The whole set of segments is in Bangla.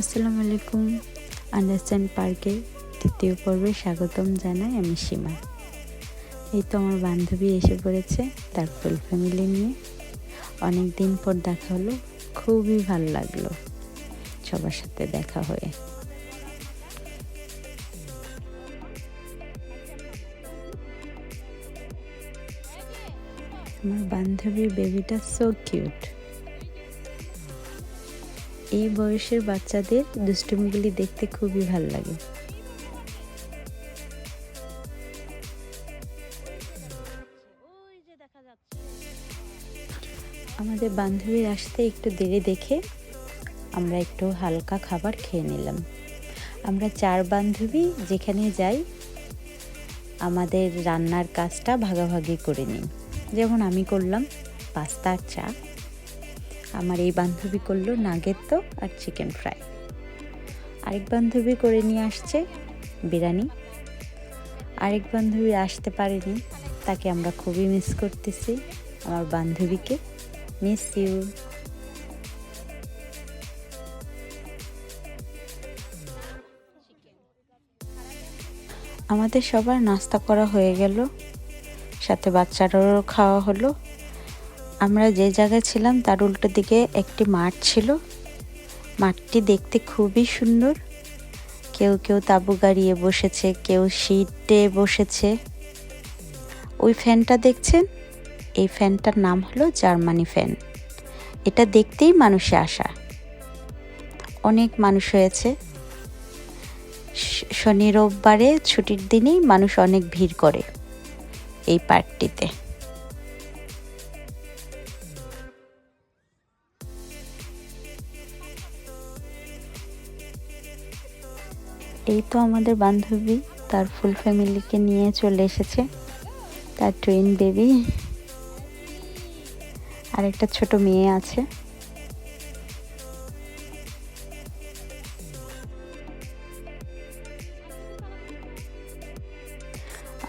আসসালামু আলাইকুম। আন্ডারস্ট্যান্ড পার্কের তৃতীয় পর্বে স্বাগতম জানাই আমি সীমা। এই তো আমার বান্ধবী এসে পড়েছে তার ফুল ফ্যামিলি নিয়ে। অনেক দিন পর দেখা হলো, খুবই ভালো লাগল সবার সাথে দেখা হয়ে। আমার বান্ধবীর বেবিটা সো কিউট এই বয়সের বাচ্চাদের দুষ্টুমিগুলি দেখতে খুবই ভালো লাগে। আমাদের বান্ধবীর আসতে একটু দেরি দেখে আমরা একটু হালকা খাবার খেয়ে নিলাম। আমরা চার বান্ধবী যেখানে যাই, আমাদের রান্নার কাজটা ভাগাভাগি করে নিই। যেমন আমি করলাম পাস্তা চা। আমার এই বান্ধবী করল নাগেত্তো আর চিকেন ফ্রাই আরেক বান্ধবী করে নিয়ে আসছে বিরিয়ানি। আরেক বান্ধবী আসতে পারেনি, তাকে আমরা খুবই মিস করতেছি, আমার বান্ধবীকে। মিস ইউ আমাদের সবার নাস্তা করা হয়ে গেল, সাথে বাচ্চারারও খাওয়া হলো। আমরা যে জায়গায় ছিলাম, তার উল্টো দিকে একটি মাঠ ছিল। মাঠটি দেখতে খুবই সুন্দর। কেউ কেউ তাঁবু গাড়িয়ে বসেছে, কেউ শীটে বসেছে। ওই ফ্যানটা দেখছেন? এই ফ্যানটার নাম হলো জার্মানি ফ্যান। এটা দেখতেই মানুষে আসা। অনেক মানুষ হয়েছে। শনি রোববারে ছুটির দিনেই মানুষ অনেক ভিড় করে এই পার্কটিতে। এই তো আমাদের বান্ধবী, তার ফুল ফ্যামিলিকে নিয়ে চলে এসেছে, তার টুইন বেবি আর একটা ছোট মেয়ে আছে।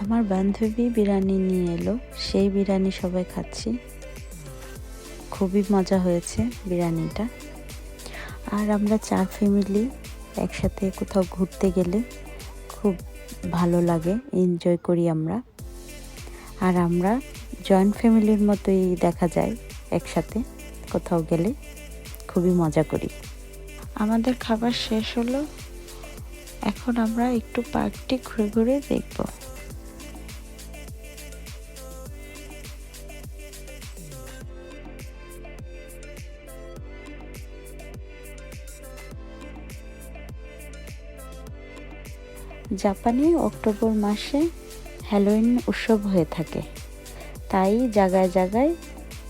আমার বান্ধবী বিরিয়ানি নিয়ে এলো, সেই বিরিয়ানি সবাই খাচ্ছি। খুবই মজা হয়েছে বিরিয়ানিটা। আর আমরা চার ফ্যামিলি একসাথে কোথাও ঘুরতে গেলে খুব ভালো লাগে এনজয় করি আমরা। আর আমরা জয়েন্ট ফ্যামিলির মতোই দেখা যায় একসাথে কোথাও গেলে, খুবই মজা করি। আমাদের খাবার শেষ হলো। এখন আমরা একটু পার্কটি ঘুরে ঘুরে দেখব। জাপানে অক্টোবর মাসে হ্যালোইন উৎসব হয়ে থাকে। তাই জায়গায় জায়গায়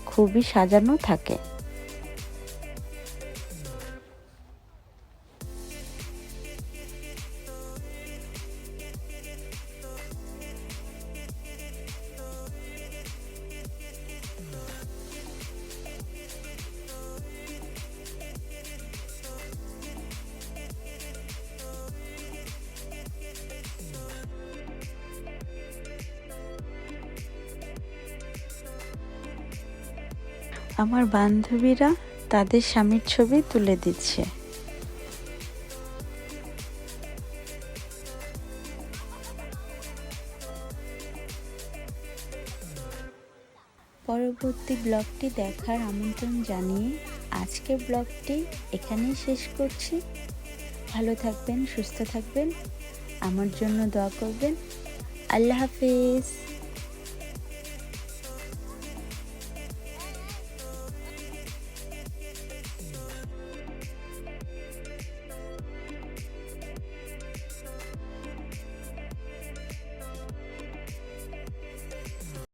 খুবই সাজানো থাকে। আমার বান্ধবীরা তাদের স্বামীর ছবি তুলে দিচ্ছে। পরবর্তী ব্লগটি দেখার আমন্ত্রণ জানিয়ে আজকের ব্লগটি এখানেই শেষ করছি। ভালো থাকবেন, সুস্থ থাকবেন। আমার জন্য দোয়া করবেন। আল্লাহ হাফিজ।